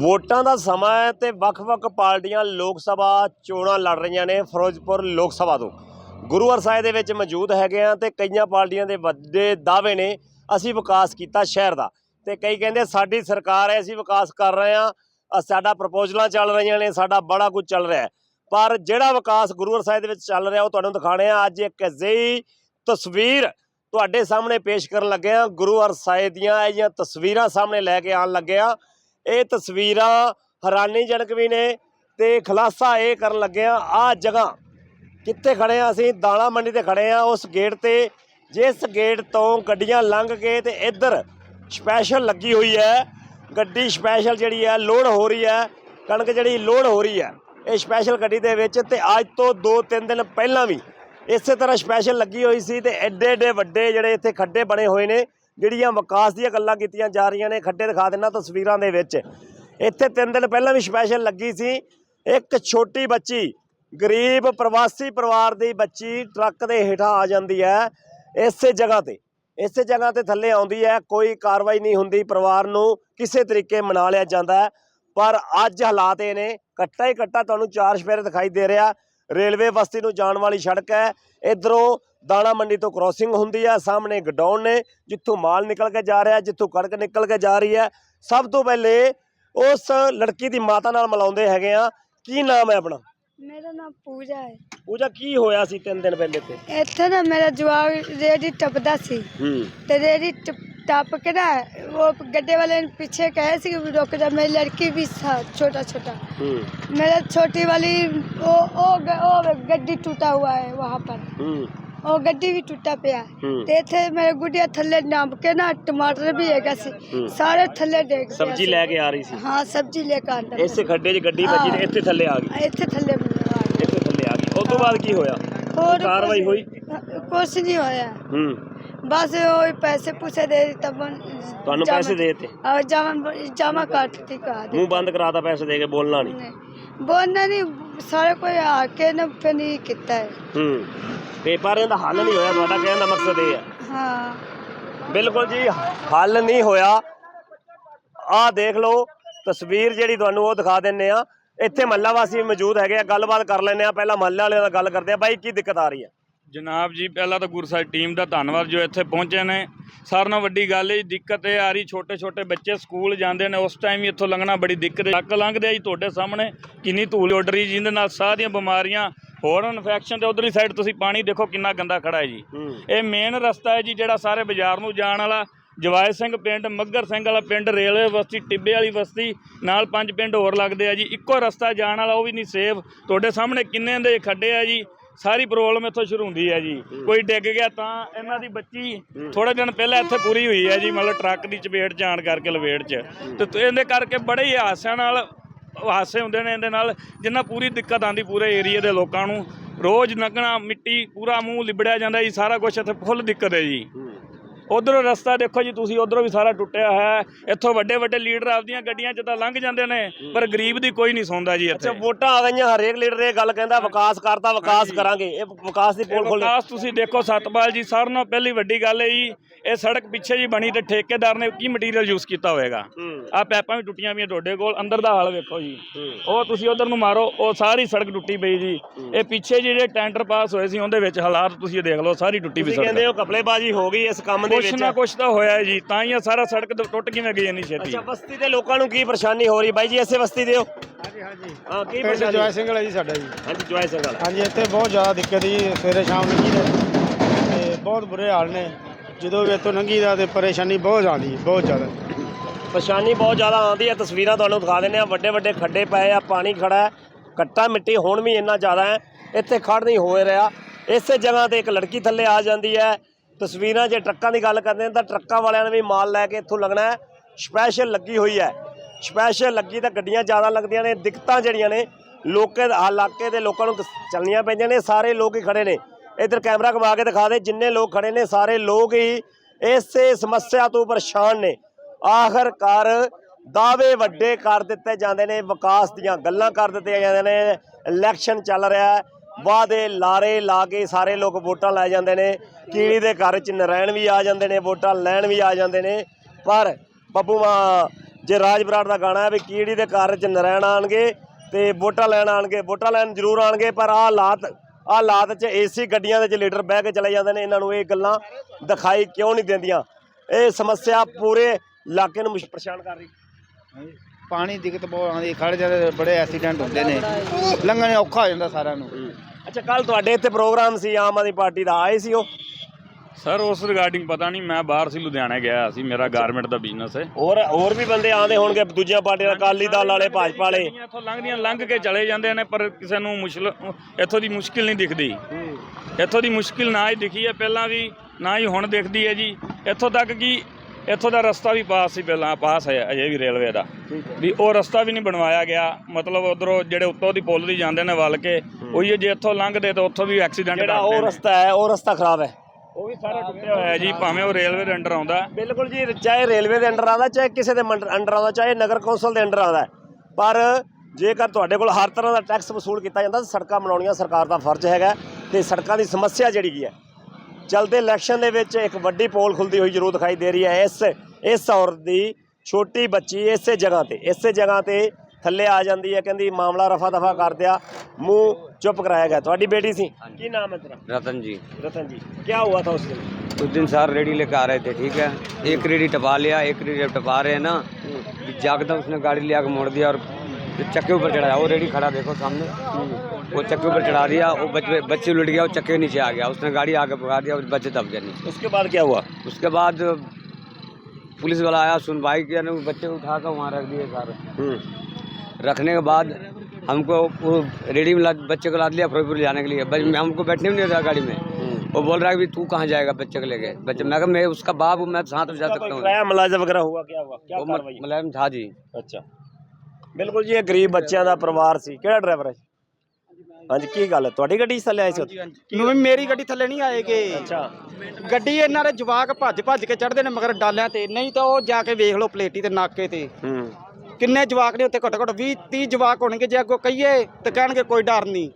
ਵੋਟਾਂ ਦਾ ਸਮਾਂ ਹੈ ਤੇ ਵੱਖ-ਵੱਖ ਪਾਰਟੀਆਂ ਲੋਕ ਸਭਾ ਚੋਣਾਂ ਲੜ ਰਹੀਆਂ ਨੇ ਫਿਰੋਜ਼ਪੁਰ ਲੋਕ ਸਭਾ ਤੋਂ। ਗੁਰੂ ਸਾਹਿਬ ਦੇ ਵਿੱਚ ਮੌਜੂਦ ਹੈਗੇ ਆ ਤੇ ਕਈਆਂ ਪਾਰਟੀਆਂ ਦੇ ਵੱਡੇ ਦਾਅਵੇ ਨੇ ਅਸੀਂ ਵਿਕਾਸ ਕੀਤਾ ਸ਼ਹਿਰ ਦਾ। ਤੇ ਕਈ ਕਹਿੰਦੇ ਸਾਡੀ ਸਰਕਾਰ ਹੈ ਅਸੀਂ ਵਿਕਾਸ ਕਰ ਰਹੇ ਆ ਸਾਡਾ ਪ੍ਰਪੋਜ਼ਲਾਂ ਚੱਲ ਰਹੀਆਂ ਨੇ, ਸਾਡਾ ਬੜਾ ਕੁਝ ਚੱਲ ਰਿਹਾ ਪਰ ਜਿਹੜਾ ਵਿਕਾਸ ਗੁਰੂਵਰ ਸਾਹਿਬ ਦੇ ਵਿੱਚ ਚੱਲ ਰਿਹਾ ਉਹ ਤੁਹਾਨੂੰ ਦਿਖਾਣੇ ਆ, ਅੱਜ ਇੱਕ ਅਜਿਹੀ ਤਸਵੀਰ ਤੁਹਾਡੇ ਸਾਹਮਣੇ ਪੇਸ਼ ਕਰਨ ਲੱਗੇ ਆ। ਗੁਰੂ ਸਾਹਿਬ ਦੀਆਂ ਇਹ ਜਿਹੀਆਂ ਤਸਵੀਰਾਂ ਸਾਹਮਣੇ ਲੈ ਕੇ ਆਉਣ ਲੱਗੇ ਆ। ਇਹ ਤਸਵੀਰਾਂ ਹੈਰਾਨੀਜਨਕ ਵੀ ਨੇ ਤੇ ਖੁਲਾਸਾ ਇਹ ਕਰਨ ਲੱਗੇ ਆ ਆ ਜਗ੍ਹਾ ਕਿੱਥੇ ਖੜੇ ਆ ਅਸੀਂ? ਦਾਣਾ ਮੰਡੀ ਤੇ ਖੜੇ ਆ, ਉਸ ਗੇਟ ਤੇ, ਜਿਸ ਗੇਟ ਤੋਂ ਗੱਡੀਆਂ ਲੰਘ ਕੇ ਤੇ ਇੱਧਰ ਸਪੈਸ਼ਲ ਲੱਗੀ ਹੋਈ ਹੈ। ਗੱਡੀ ਸਪੈਸ਼ਲ ਜਿਹੜੀ ਹੈ, ਲੋਡ ਹੋ ਰਹੀ ਹੈ, ਕਣਕ ਜਿਹੜੀ ਲੋਡ ਹੋ ਰਹੀ ਹੈ, ਇਹ ਸਪੈਸ਼ਲ ਗੱਡੀ ਦੇ ਵਿੱਚ ਤੇ ਅੱਜ ਤੋਂ 2-3 ਦਿਨ ਪਹਿਲਾਂ ਵੀ ਇਸੇ ਤਰ੍ਹਾਂ ਸਪੈਸ਼ਲ ਲੱਗੀ ਹੋਈ ਸੀ ਤੇ ਐਡੇ ਐਡੇ ਵੱਡੇ ਜਿਹੜੇ ਇੱਥੇ ਖੱਡੇ ਬਣੇ ਹੋਏ ਨੇ। ਜਿਹੜੀਆਂ ਵਿਕਾਸ ਦੀਆਂ ਗੱਲਾਂ ਕੀਤੀਆਂ ਜਾ ਰਹੀਆਂ ਨੇ, ਖੱਡੇ ਦਿਖਾ ਦੇਣਾ ਤਸਵੀਰਾਂ ਦੇ ਵਿੱਚ। ਇੱਥੇ ਤਿੰਨ ਦਿਨ ਪਹਿਲਾਂ ਵੀ ਸਪੈਸ਼ਲ ਲੱਗੀ ਸੀ। ਇੱਕ ਛੋਟੀ ਬੱਚੀ, ਗਰੀਬ ਪ੍ਰਵਾਸੀ ਪਰਿਵਾਰ ਦੀ ਬੱਚੀ ਟਰੱਕ ਦੇ ਹੇਠਾਂ ਆ ਜਾਂਦੀ ਹੈ ਇਸੇ ਜਗ੍ਹਾ ਤੇ। ਇਸੇ ਜਗ੍ਹਾ ਤੇ ਥੱਲੇ ਆਉਂਦੀ ਹੈ, ਕੋਈ ਕਾਰਵਾਈ ਨਹੀਂ ਹੁੰਦੀ, ਪਰਿਵਾਰ ਨੂੰ ਕਿਸੇ ਤਰੀਕੇ ਮਨਾ ਲਿਆ ਜਾਂਦਾ ਪਰ ਅੱਜ ਹਾਲਾਤ ਇਹ ਨੇ ਕੱਟਾ ਹੀ ਕੱਟਾ ਤੁਹਾਨੂੰ ਚਾਰ ਸਪੇਰੇ ਦਿਖਾਈ ਦੇ ਰਿਹਾ। ਰੇਲਵੇ ਬਸਤੀ ਨੂੰ ਜਾਣ ਵਾਲੀ ਸੜਕ ਹੈ। ਇਧਰੋਂ ਦਾਣਾ ਮੰਡੀ ਤੋਂ ਕ੍ਰੋਸਿੰਗ ਹੁੰਦੀ ਹੈ। ਸਾਹਮਣੇ ਗਡਾਊਨ ਨੇ ਜਿੱਥੋਂ ਮਾਲ ਨਿਕਲ ਕੇ ਜਾ ਰਿਹਾ ਜਿੱਥੋਂ ਕਣਕ ਨਿਕਲ ਕੇ ਜਾ ਰਹੀ ਹੈ। ਸਭ ਤੋਂ ਪਹਿਲੇ ਉਸ ਲੜਕੀ ਦੀ ਮਾਤਾ ਨਾਲ ਮਿਲਾਉਂਦੇ ਹੈਗੇ ਆ। ਕੀ ਨਾਮ ਹੈ ਆਪਣਾ? ਮੇਰਾ ਨਾਮ ਪੂਜਾ ਹੈ। ਪੂਜਾ ਕੀ ਹੋਇਆ ਸੀ ਤਿੰਨ ਦਿਨ ਪਹਿਲੇ ਤੇ ਇੱਥੇ ਨਾ ਮੇਰਾ ਜਵਾਬ ਰੇੜੀ ਟੱਪਦਾ ਸੀ ਹੂੰ। ਤੇ ਰੇੜੀ तब के ना वो गड्ढे वाले पीछे कहे सी रोक जा मेरी लड़की भी था छोटा छोटा हम्म। मेरा छोटी वाली वो ओ, ओ ओ गड्डी टूटा हुआ है वहाँ पर। हम्म। ओ गड्डी भी टूटा पे है हम्म। ते थे मेरे गुड़िया थले नाम के ना टमाटर भी है कैसे? सारे थले देख सब्ज़ी ले के आ रही थी। हाँ सब्ज़ी लेके आंदा। ऐसे खड्डे जी गड्डी बची हाँ। ते थले आ गई। इत्थे थल्ले इत्थे थले आ गई। और तो बाद हाँ। की होया? कार्रवाई हुई? ਕੁਛ ਨਹੀਂ ਹੋਇਆ। ਹੂੰ। ਬਸ ਉਹ ਪੈਸੇ ਪੁਸੇ ਦੇ ਦਿੱਤਾ ਬਨ ਤੁਹਾਨੂੰ ਪੈਸੇ ਦੇ ਦਿੱਤੇ? ਆ ਜਾਮਾ ਜਾਮਾ ਕੱਟ ਤੀ ਕਾ ਦੇ। ਮੂੰਹ ਬੰਦ ਕਰਾਤਾ ਪੈਸੇ ਦੇ ਕੇ ਬੋਲਣਾ ਨਹੀਂ। ਬੋਲਣਾ ਨਹੀਂ ਸਾਰੇ ਕੋਈ ਆ ਕੇ ਨਾ ਪਨੀ ਕੀਤਾ। ਹੈ। ਹੂੰ ਪੇਪਰ ਇਹਦਾ ਹੱਲ ਨਹੀਂ ਹੋਇਆ ਤੁਹਾਡਾ ਕਹਿਣ ਦਾ ਮਕਸਦ ਇਹ ਹੈ ਹਾਂ। ਬਿਲਕੁਲ ਜੀ ਹੱਲ ਨਹੀਂ ਹੋਇਆ। ਆ ਦੇਖ ਲਓ ਤਸਵੀਰ ਜਿਹੜੀ ਤੁਹਾਨੂੰ ਉਹ ਦਿਖਾ ਦਿੰਨੇ ਆ। ਇੱਥੇ ਮਹੱਲਾ ਵਾਸੀ ਮੌਜੂਦ ਹੈਗੇ ਆ ਗੱਲਬਾਤ ਕਰ ਲੈਨੇ ਆ। ਪਹਿਲਾਂ ਮਹੱਲਾ ਵਾਲਿਆਂ ਨਾਲ ਗੱਲ ਕਰਦੇ ਆ। ਬਾਈ ਕੀ ਦਿੱਕਤ ਆ ਰਹੀ ਹੈ ਜਨਾਬ ਜੀ ਪਹਿਲਾਂ ਤਾਂ ਗੁਰਸਾਹਿਬ ਟੀਮ ਦਾ ਧੰਨਵਾਦ ਜੋ ਇੱਥੇ ਪਹੁੰਚੇ ਨੇ। ਸਾਰਿਆਂ ਨਾਲੋਂ ਵੱਡੀ ਗੱਲ ਇਹ ਦਿੱਕਤ ਇਹ ਆ ਰਹੀ ਛੋਟੇ ਛੋਟੇ ਬੱਚੇ ਸਕੂਲ ਜਾਂਦੇ ਨੇ ਉਸ ਟਾਈਮ ਹੀ ਇੱਥੋਂ ਲੰਘਣਾ ਬੜੀ ਦਿੱਕਤ ਹੈ। ਟੱਕ ਲੰਘਦੇ ਆ ਜੀ ਤੁਹਾਡੇ ਸਾਹਮਣੇ ਕਿੰਨੀ ਧੂਲ ਉੱਡ ਰਹੀ ਜਿਹਦੇ ਨਾਲ ਸਾਹ ਦੀਆਂ ਬਿਮਾਰੀਆਂ ਹੋਰ ਇਨਫੈਕਸ਼ਨ ਤੇ ਉਧਰਲੀ ਸਾਈਡ ਤੁਸੀਂ ਪਾਣੀ ਦੇਖੋ ਕਿੰਨਾ ਗੰਦਾ ਖੜਾ ਹੈ ਜੀ। ਇਹ ਮੇਨ ਰਸਤਾ ਹੈ ਜੀ ਜਿਹੜਾ ਸਾਰੇ ਬਾਜ਼ਾਰ ਨੂੰ ਜਾਣ ਵਾਲਾ ਜਵਾਇ ਸਿੰਘ ਪਿੰਡ ਮੱਗਰ ਸਿੰਘ ਵਾਲਾ ਪਿੰਡ ਰੇਲਵੇ ਬਸਤੀ ਟਿੱਬੇ ਵਾਲੀ ਬਸਤੀ ਨਾਲ ਪੰਜ ਪਿੰਡ ਹੋਰ ਲੱਗਦੇ ਆ ਜੀ। ਇੱਕੋ ਰਸਤਾ ਜਾਣ ਵਾਲਾ ਉਹ ਵੀ ਨਹੀਂ ਸੇਫ ਤੁਹਾਡੇ ਸਾਹਮਣੇ ਕਿੰਨੇ ਦੇ ਖੱਡੇ ਆ ਜੀ ਸਾਰੀ ਪ੍ਰੋਬਲਮ ਇੱਥੋਂ ਸ਼ੁਰੂ ਹੁੰਦੀ ਹੈ ਜੀ। ਕੋਈ ਡਿੱਗ ਗਿਆ ਤਾਂ ਇਹਨਾਂ ਦੀ ਬੱਚੀ ਥੋੜੇ ਦਿਨ ਪਹਿਲਾਂ ਇੱਥੇ ਪੂਰੀ ਹੋਈ ਹੈ ਜੀ ਮਤਲਬ ਟਰੱਕ ਦੀ ਚਪੇਟ ਜਾਣ ਕਰਕੇ ਲਵੇੜ 'ਚ। ਤੇ ਇਹਦੇ ਕਰਕੇ ਬੜੇ ਹੀ ਹਾਸਿਆਂ ਨਾਲ ਹਾਸੇ ਹੁੰਦੇ ਨੇ ਇਹਦੇ ਨਾਲ ਜਿੰਨਾ ਪੂਰੀ ਦਿੱਕਤ ਆਂਦੀ ਪੂਰੇ ਏਰੀਆ ਦੇ ਲੋਕਾਂ ਨੂੰ। ਰੋਜ਼ ਲੰਘਣਾ ਮਿੱਟੀ ਪੂਰਾ ਮੂੰਹ ਲਿਬੜਿਆ ਜਾਂਦਾ ਜੀ ਸਾਰਾ ਕੁਝ ਇੱਥੇ ਫੁੱਲ ਦਿੱਕਤ ਹੈ ਜੀ। ਉਧਰੋਂ ਰਸਤਾ ਦੇਖੋ ਜੀ ਤੁਸੀਂ ਉਧਰੋਂ ਵੀ ਸਾਰਾ ਟੁੱਟਿਆ ਹੈ। ਇੱਥੋਂ ਵੱਡੇ ਵੱਡੇ ਲੀਡਰ ਆਪਦੀਆਂ ਗੱਡੀਆਂ 'ਚ ਤਾਂ ਲੰਘ ਜਾਂਦੇ ਨੇ ਪਰ ਗਰੀਬ ਦੀ ਕੋਈ ਨਹੀਂ ਸੌਂਦਾ ਜੀ ਅੱਛਾ ਇੱਥੇ ਵੋਟਾਂ ਆ ਗਈਆਂ ਹਰੇਕ ਲੀਡਰ ਇਹ ਗੱਲ ਕਹਿੰਦਾ ਵਿਕਾਸ ਕਰਤਾ ਵਿਕਾਸ ਕਰਾਂਗੇ। ਇਹ ਵਿਕਾਸ ਦੀ ਪੋਲ ਖੋਲ ਵਿਕਾਸ ਤੁਸੀਂ ਦੇਖੋ ਸਤਪਾਲ ਜੀ ਸਾਰਿਆਂ ਨਾਲੋਂ ਪਹਿਲੀ ਵੱਡੀ ਗੱਲ ਹੈ ਜੀ ਇਹ ਸੜਕ ਪਿੱਛੇ ਜੀ ਬਣੀ ਤੇ ਠੇਕੇਦਾਰ ਨੇ ਕੀ ਮਟੀਰੀਅਲ ਯੂਜ਼ ਕੀਤਾ ਹੋਵੇਗਾ? ਆ ਪੈਪਾਂ ਵੀ ਟੁੱਟੀਆਂ ਪਈਆਂ ਤੁਹਾਡੇ ਕੋਲ ਅੰਦਰ ਦਾ ਹਾਲ ਵੇਖੋ ਜੀ। ਉਹ ਤੁਸੀਂ ਉਧਰ ਨੂੰ ਮਾਰੋ ਉਹ ਸਾਰੀ ਸੜਕ ਟੁੱਟੀ ਪਈ ਜੀ। ਇਹ ਪਿੱਛੇ ਜਿਹੜੇ ਟੈਂਡਰ ਪਾਸ ਹੋਏ ਸੀ ਉਹਦੇ ਵਿੱਚ ਹਾਲਾਤ ਤੁਸੀਂ ਦੇਖ ਲਓ ਸਾਰੀ ਟੁੱਟੀ ਪਈ ਤੁਸੀਂ ਸੜਕ। ਕਹਿੰਦੇ ਹੋ ਕਪਲੇਬਾਜ਼ੀ ਹੋ ਗਈ ਇਸ ਕੰਮ ਦੇ ਕੁਛ ਵਿੱਚ ਨਾ ਕੁਛ ਤਾਂ ਹੋਇਆ ਹੈ ਜੀ ਤਾਂ ਹੀ ਸਾਰਾ ਸੜਕ ਦ- ਟੁੱਟ ਕਿਵੇਂ ਗਈ ਇੰਨੀ ਛੇਤੀ। ਅੱਛਾ ਬਸਤੀ ਦੇ ਲੋਕਾਂ ਨੂੰ ਕੀ ਪਰੇਸ਼ਾਨੀ ਹੋ ਰਹੀ? ਬਾਈ ਜੀ ਇਸੇ ਬਸਤੀ ਦੇ ਹੋ? ਹਾਂਜੀ ਹਾਂਜੀ। ਹਾਂ ਕੀ ਪਿੰਡ ਪਰੇਸ਼ਾਨੀ? ਜੋਏ ਸਿੰਘ ਵਾਲਾ ਜੀ ਸਾਡਾ ਜੀ। ਹਾਂਜੀ ਜੋਏ ਸਿੰਘ ਵਾਲਾ। ਹਾਂਜੀ ਇੱਥੇ ਬਹੁਤ ਜ਼ਿਆਦਾ ਦਿੱਕਤ ਜੀ ਸਵੇਰੇ ਸ਼ਾਮ ਲੰਘੀ ਦਾ ਤੇ ਬਹੁਤ ਬੁਰੇ ਹਾਲ ਨੇ। ਜਦੋਂ ਵੀ ਇੱਥੋਂ ਲੰਘੀ ਦਾ ਤੇ ਪਰੇਸ਼ਾਨੀ ਬਹੁਤ ਆਉਂਦੀ ਬਹੁਤ ਜ਼ਿਆਦਾ। ਪਰੇਸ਼ਾਨੀ ਬਹੁਤ ਜ਼ਿਆਦਾ ਆਉਂਦੀ ਹੈ ਤਸਵੀਰਾਂ ਤੁਹਾਨੂੰ ਦਿਖਾ ਦਿੰਦੇ ਆ ਵੱਡੇ ਵੱਡੇ ਖੱਡੇ ਪਏ ਆ ਪਾਣੀ ਖੜਾ ਹੈ। ਕੱਟਾ ਮਿੱਟੀ ਹੁਣ ਵੀ ਇੰਨਾ ਜ਼ਿਆਦਾ ਹੈ। ਇੱਥੇ ਖੜ ਨਹੀਂ ਹੋ ਰਿਹਾ। ਇਸੇ ਜਗ੍ਹਾ ਤੇ ਇੱਕ ਲੜਕੀ ਥੱਲੇ ਆ ਜਾਂਦੀ ਹੈ। ਤਸਵੀਰਾਂ ਜੇ ਟਰੱਕਾਂ ਦੀ ਗੱਲ ਕਰਦੇ ਹਾਂ ਤਾਂ ਟਰੱਕਾਂ ਵਾਲਿਆਂ ਨੇ ਵੀ ਮਾਲ ਲੈ ਕੇ ਇੱਥੋਂ ਲੱਗਣਾ ਹੈ। ਸਪੈਸ਼ਲ ਲੱਗੀ ਹੋਈ ਹੈ। ਸਪੈਸ਼ਲ ਲੱਗੀ ਤਾਂ ਗੱਡੀਆਂ ਜ਼ਿਆਦਾ ਲੱਗਦੀਆਂ ਨੇ, ਦਿੱਕਤਾਂ ਜਿਹੜੀਆਂ ਨੇ, ਲੋਕੇ ਇਲਾਕੇ ਦੇ ਲੋਕਾਂ ਨੂੰ ਚੱਲਣੀਆਂ ਪੈਂਦੀਆਂ ਨੇ, ਸਾਰੇ ਲੋਕ ਹੀ ਖੜੇ ਨੇ। ਇੱਧਰ ਕੈਮਰਾ ਘੁਮਾ ਕੇ ਦਿਖਾ ਦੇ, ਜਿੰਨੇ ਲੋਕ ਖੜੇ ਨੇ, ਸਾਰੇ ਲੋਕ ਹੀ ਇਸੇ ਸਮੱਸਿਆ ਤੋਂ ਪਰੇਸ਼ਾਨ ਨੇ। ਆਖਰਕਾਰ ਦਾਅਵੇ ਵੱਡੇ ਕਰ ਦਿੱਤੇ ਜਾਂਦੇ ਨੇ, ਵਿਕਾਸ ਦੀਆਂ ਗੱਲਾਂ ਕਰ ਦਿੱਤੀਆਂ ਜਾਂਦੇ ਨੇ ਇਲੈਕਸ਼ਨ ਚੱਲ ਰਿਹਾ ਹੈ। ਵਾਅਦੇ ਲਾਰੇ ਲਾ ਕੇ ਸਾਰੇ ਲੋਕ ਵੋਟਾਂ ਲੈ ਜਾਂਦੇ ਨੇ। ਕੀੜੀ ਦੇ ਘਰ ਚ ਨਰਾਇਣ ਵੀ ਆ ਜਾਂਦੇ ਨੇ, ਵੋਟਾਂ ਲੈਣ ਵੀ ਆ ਜਾਂਦੇ ਨੇ। ਪਰ ਬੱਬੂ ਮਾਂ, ਜੇ ਰਾਜ ਬਰਾੜ ਦਾ ਗਾਣਾ ਹੈ ਵੀ ਕੀੜੀ ਦੇ ਘਰ 'ਚ ਨਰੈਣ ਆਣਗੇ ਤੇ ਵੋਟਾਂ ਲੈਣ ਆਣਗੇ, ਵੋਟਾਂ ਲੈਣ ਜ਼ਰੂਰ ਆਣਗੇ, ਪਰ ਆਹ ਹਾਲਾਤ ਆਹ ਹਾਲਾਤ 'ਚ ਏਸੀ ਗੱਡੀਆਂ ਦੇ 'ਚ ਲੀਡਰ ਬਹਿ ਕੇ ਚਲੇ ਜਾਂਦੇ ਨੇ, ਇਹਨਾਂ ਨੂੰ ਇਹ ਗੱਲਾਂ ਦਿਖਾਈ ਕਿਉਂ ਨਹੀਂ ਦਿੰਦੀਆਂ? ਇਹ ਸਮੱਸਿਆ ਪੂਰੇ ਇਲਾਕੇ ਨੂੰ ਮੁਸ਼- ਪਰੇਸ਼ਾਨ ਕਰ ਰਹੀ। ਪਾਣੀ ਦਿੱਕਤ ਬਹੁਤ ਆਉਂਦੀ ਖੜ ਜਾਂਦੇ ਬੜੇ ਐਕਸੀਡੈਂਟ ਹੁੰਦੇ ਨੇ। ਲੰਘਣੇ ਔਖਾ ਹੋ ਜਾਂਦਾ ਸਾਰਿਆਂ ਨੂੰ। ਅੱਛਾ ਕੱਲ ਤੁਹਾਡੇ ਇੱਥੇ ਪ੍ਰੋਗਰਾਮ ਸੀ ਆਮ ਆਦਮੀ ਪਾਰਟੀ ਦਾ ਆਏ ਸੀ ਉਹ? ਸਰ ਉਸ ਰਿਗਾਰਡਿੰਗ ਪਤਾ ਨਹੀਂ ਮੈਂ ਬਾਹਰ ਸੀ ਲੁਧਿਆਣੇ ਗਿਆ ਸੀ ਮੇਰਾ ਗਾਰਮੈਂਟ ਦਾ ਬਿਜ਼ਨਸ ਹੈ। ਹੋਰ ਹੋਰ ਵੀ ਬੰਦੇ ਆਉਂਦੇ ਹੋਣਗੇ ਦੂਜੀਆਂ ਪਾਰਟੀਆਂ ਅਕਾਲੀ ਦਲ ਵਾਲੇ ਭਾਜਪਾ ਵਾਲੇ। ਇੱਥੋਂ ਲੰਘਦੀਆਂ ਲੰਘ ਕੇ ਚਲੇ ਜਾਂਦੇ ਨੇ ਪਰ ਕਿਸੇ ਨੂੰ ਮੁਸ਼ਕਿਲ ਇੱਥੋਂ ਦੀ ਮੁਸ਼ਕਿਲ ਨਹੀਂ ਦਿਖਦੀ। ਇੱਥੋਂ ਦੀ ਮੁਸ਼ਕਿਲ ਨਾ ਹੀ ਦਿਖੀ ਹੈ ਪਹਿਲਾਂ ਵੀ ਨਾ ਹੀ ਹੁਣ ਦਿਖਦੀ ਹੈ ਜੀ। ਇੱਥੋਂ ਤੱਕ ਕਿ ਇੱਥੋਂ ਦਾ ਰਸਤਾ ਵੀ ਪਾਸ ਸੀ ਪਹਿਲਾਂ ਪਾਸ ਹੈ ਅਜੇ ਵੀ ਰੇਲਵੇ ਦਾ। ਵੀ ਉਹ ਰਸਤਾ ਵੀ ਨਹੀਂ ਬਣਵਾਇਆ ਗਿਆ। ਮਤਲਬ ਉਧਰੋਂ ਜਿਹੜੇ ਉੱਤੋਂ ਦੀ ਪੁੱਲ ਦੀ ਜਾਂਦੇ ਨੇ ਵੱਲ ਕੇ ਉਹੀ ਜੇ ਇੱਥੋਂ ਲੰਘਦੇ ਤਾਂ ਉੱਥੋਂ ਵੀ ਐਕਸੀਡੈਂਟ ਜਿਹੜਾ ਉਹ ਰਸਤਾ ਹੈ ਉਹ ਰਸਤਾ ਖਰਾਬ ਹੈ। ਉਹ ਵੀ ਸਾਰਾ ਟੁੱਟਿਆ ਹੋਇਆ ਜੀ ਭਾਵੇਂ ਉਹ ਰੇਲਵੇ ਦੇ ਅੰਡਰ ਆਉਂਦਾ। ਬਿਲਕੁਲ ਜੀ ਚਾਹੇ ਰੇਲਵੇ ਦੇ ਅੰਡਰ ਆਉਂਦਾ ਚਾਹੇ ਕਿਸੇ ਦੇ ਅੰਡਰ ਆਉਂਦਾ ਚਾਹੇ ਨਗਰ ਕੌਂਸਲ ਦੇ ਅੰਡਰ ਆਉਂਦਾ। ਪਰ ਜੇਕਰ ਤੁਹਾਡੇ ਕੋਲ ਹਰ ਤਰ੍ਹਾਂ ਦਾ ਟੈਕਸ ਵਸੂਲ ਕੀਤਾ ਜਾਂਦਾ ਤਾਂ ਸੜਕਾਂ ਬਣਾਉਣੀਆਂ ਸਰਕਾਰ ਦਾ ਫਰਜ਼ ਹੈਗਾ ਤੇ ਸੜਕਾਂ ਦੀ ਸਮੱਸਿਆ ਜਿਹੜੀ ਕੀ ਹੈ ਚਲਦੇ ਇਲੈਕਸ਼ਨ ਦੇ ਵਿੱਚ ਇੱਕ ਵੱਡੀ ਪੋਲ ਖੁੱਲਦੀ ਹੋਈ ਜ਼ਰੂਰ ਦਿਖਾਈ ਦੇ ਰਹੀ ਹੈ ਇਸ ਇਸ ਔਰਤ ਦੀ ਛੋਟੀ ਬੱਚੀ ਇਸੇ ਜਗ੍ਹਾ ਤੇ ਇਸੇ ਜਗ੍ਹਾ ਤੇ ਥੱਲੇ ਆ ਜਾਂਦੀ ਹੈ ਕਹਿੰਦੀ ਮਾਮਲਾ ਰਫਾ ਦਫਾ ਕਰ ਦਿਆ ਮੂੰਹ ਚੁੱਪ ਕਰਾਇਆ ਗਿਆ ਤੁਹਾਡੀ ਬੇਟੀ ਸੀ ਕੀ ਨਾਮ ਹੈ ਤੇਰਾ रतन जी रतन जी क्या हुआ था उस दिन उस दिन सर रेडी लेकर आ रहे थे ठीक है एक रेडी टपा लिया एक रेडी जब टपा रहे हैं ना जागदा उसने गाड़ी लिया के मोड़ दिया और फिर चक्के ऊपर चढ़ाया वो रेडी खड़ा देखो सामने वो चक्के ऊपर चढ़ा दिया वो बच्चे बच्चे उलट गया वो चक्के के नीचे आ गया उसने गाड़ी आगे भगा दिया और बच्चे दब गए नीचे उसके बाद क्या हुआ उसके बाद पुलिस वाला आया सुनवाई किया ना वो बच्चे को उठा कर वहाँ रख दिए सर रखने के बाद हमको वो रेडी में लाद- बच्चे को लाद लिया फिरोजपुर ले जाने के लिए बच- हमको बैठने भी नहीं दिया गाड़ी में वो बोल रहा है कि तू कहाँ जाएगा बच्चे को लेके बच्चे मैं कहा मैं उसका बाप हूँ मैं साथ में जा कोई सकता हूँ किराया मुलाजा वगैरह हुआ क्या हुआ क्या वो कार्रवाई मल- मुलायम था जी ਅੱਛਾ ਬਿਲਕੁਲ ਜੀ ਇਹ ਗਰੀਬ ਬੱਚਿਆਂ ਦਾ ਪਰਿਵਾਰ ਸੀ ਕਿਹੜਾ ਡਰਾਈਵਰ ਹੈ ਹਾਂਜੀ ਕੀ ਗੱਲ ਹੈ? ਤੁਹਾਡੀ ਗੱਡੀ 'ਚ ਥੱਲੇ ਆਏ ਸੀ ਉੱਥੇ? ਨੂੰ ਮੇਰੀ ਗੱਡੀ ਥੱਲੇ ਨਹੀਂ ਆਏਗੇ ਅੱਛਾ। ਗੱਡੀ ਇਹਨਾਂ ਦੇ ਜਵਾਕ ਭੱਜ ਭੱਜ ਕੇ ਚੜਦੇ ਨੇ ਮਗਰ ਡਾਲਿਆਂ ਤੇ। ਨਹੀਂ ਤਾਂ ਉਹ ਜਾ ਕੇ ਵੇਖ ਲਓ ਪਲੇਟੀ ਤੇ ਨਾਕੇ ਤੇ। ਹੂੰ। ਕਿੰਨੇ ਜਵਾਕ ਨੇ ਉੱਤੇ ਘੱਟੋ ਘੱਟ 20 30 ਜਵਾਕ ਹੋਣਗੇ ਜੇ ਅੱਗੋਂ ਕਹੀਏ ਤੇ ਕਹਿਣਗੇ ਕੋਈ ਡਰ ਨਹੀਂ।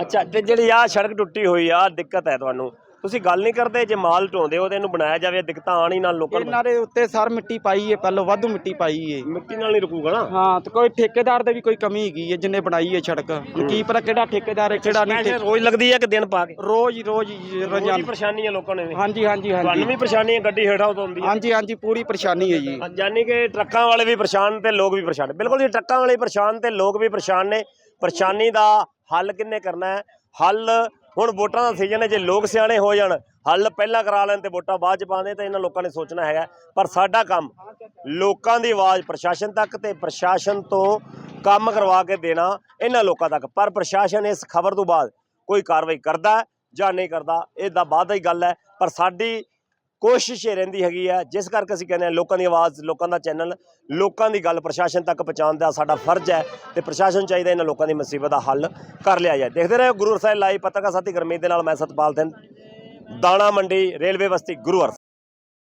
ਅੱਛਾ ਤੇ ਜਿਹੜੀ ਆ ਸੜਕ ਟੁੱਟੀ ਹੋਈ ਆ ਦਿੱਕਤ ਹੈ ਤੁਹਾਨੂੰ? ਤੁਸੀਂ ਗੱਲ ਨਹੀਂ ਕਰਦੇ ਜੇ ਮਾਲ ਢੋਂਦੇ ਹੋ ਤੇ ਇਹਨੂੰ ਬਣਾਇਆ ਜਾਵੇ ਦਿੱਕਤਾਂ ਆਣ ਹੀ ਨਾਲ ਲੋਕਾਂ ਨੂੰ ਇਹਨਾਂ ਦੇ ਉੱਤੇ ਸਰ ਮਿੱਟੀ ਪਾਈ ਹੈ ਪਹਿਲਾਂ ਵਾਧੂ ਮਿੱਟੀ ਪਾਈ ਹੈ ਮਿੱਟੀ ਨਾਲ ਨਹੀਂ ਰੁਕੂਗਾ ਨਾ? ਹਾਂ ਤੇ ਕੋਈ ਠੇਕੇਦਾਰ ਦੇ ਵੀ ਕੋਈ ਕਮੀ ਹੈਗੀ ਹੈ ਜਿੰਨੇ ਬਣਾਈ ਹੈ ਸੜਕ। ਕੀ ਪਤਾ ਕਿਹੜਾ ਠੇਕੇਦਾਰ ਹੈ ਕਿਹੜਾ ਨਹੀਂ ਠੇਕ- ਰੋਜ਼ ਲੱਗਦੀ ਹੈ ਕਿ ਦਿਨ ਪਾ ਕੇ? ਰੋਜ਼ ਹੀ ਰੋਜ਼ ਹੀ ਰੋਜ਼ ਹੀ ਰੋਜ਼ਾਨਾ। ਪਰੇਸ਼ਾਨੀ ਹੈ ਲੋਕਾਂ ਨੂੰ ਵੀ। ਹਾਂਜੀ ਹਾਂਜੀ ਤੁਹਾਨੂੰ ਹਾਂਜੀ ਵੀ ਪਰੇਸ਼ਾਨੀ ਹੈ ਗੱਡੀ ਹੇਠਾਂ ਉਤੋਂਦੀ ਹੈ ਹਾਂਜੀ ਹਾਂਜੀ ਪੂਰੀ ਪਰੇਸ਼ਾਨੀ ਹੈ ਜੀ। ਯਾਨੀ ਕਿ ਟਰੱਕਾਂ ਵਾਲੇ ਵੀ ਪਰੇਸ਼ਾਨ ਤੇ ਲੋਕ ਵੀ ਪਰੇਸ਼ਾਨ। ਨੇ। ਬਿਲਕੁਲ ਜੀ ਟਰੱਕਾਂ ਵਾਲੇ ਪਰੇਸ਼ਾਨ ਤੇ ਲੋਕ ਵੀ ਪਰੇਸ਼ਾਨ ਨੇ। ਪਰੇਸ਼ਾਨੀ ਦਾ ਹੱਲ ਕਿੰਨੇ ਕਰਨਾ ਹੈ? ਹੱਲ ਹੁਣ ਵੋਟਾਂ ਦਾ ਸੀਜ਼ਨ ਹੈ, ਜੇ ਲੋਕ ਸਿਆਣੇ ਹੋ ਜਾਣ, ਹੱਲ ਪਹਿਲਾਂ ਕਰਾ ਲੈਣ ਤੇ ਵੋਟਾਂ ਬਾਅਦ ਚ ਪਾਉਂਦੇ, ਤਾਂ ਇਹਨਾਂ ਲੋਕਾਂ ਨੇ ਸੋਚਣਾ ਹੈਗਾ। ਪਰ ਸਾਡਾ ਕੰਮ ਲੋਕਾਂ ਦੀ ਆਵਾਜ਼ ਪ੍ਰਸ਼ਾਸਨ ਤੱਕ ਤੇ ਪ੍ਰਸ਼ਾਸਨ ਤੋਂ ਕੰਮ ਕਰਵਾ ਕੇ ਦੇਣਾ ਇਹਨਾਂ ਲੋਕਾਂ ਤੱਕ। ਪਰ ਪ੍ਰਸ਼ਾਸਨ ਇਸ ਖਬਰ ਤੋਂ ਬਾਅਦ ਕੋਈ ਕਾਰਵਾਈ ਕਰਦਾ ਜਾਂ ਨਹੀਂ ਕਰਦਾ, ਇਹ ਦਾ ਬਾਅਦ ਦੀ ਗੱਲ ਹੈ। ਪਰ ਸਾਡੀ ਕੋਸ਼ਿਸ਼ ਇਹ ਰਹਿੰਦੀ ਹੈਗੀ ਆ, ਜਿਸ ਕਰਕੇ ਅਸੀਂ ਕਹਿੰਦੇ ਹਾਂ ਲੋਕਾਂ ਦੀ ਆਵਾਜ਼, ਲੋਕਾਂ ਦਾ ਚੈਨਲ, ਲੋਕਾਂ ਦੀ ਗੱਲ ਪ੍ਰਸ਼ਾਸਨ ਤੱਕ ਪਹੁੰਚਾਉਣ ਦਾ ਸਾਡਾ ਫਰਜ਼ ਹੈ ਤੇ ਪ੍ਰਸ਼ਾਸਨ ਚਾਹੀਦਾ ਇਹਨਾਂ ਲੋਕਾਂ ਦੀ ਮੁਸੀਬਤ ਦਾ ਹੱਲ ਕਰ ਲਿਆ ਜਾਏ। ਦੇਖਦੇ ਰਹੋ ਗੁਰੂ ਸਾਹਿਬ ਲਾਈਵ ਪੱਤਰਕਾਰ ਸਾਥੀ ਗਰਮੀਤ ਦੇ ਨਾਲ, ਮੈਂ ਸਤਪਾਲ ਸਿੰਘ, ਦਾਣਾ ਮੰਡੀ ਰੇਲਵੇ ਬਸਤੀ ਗੁਰੂ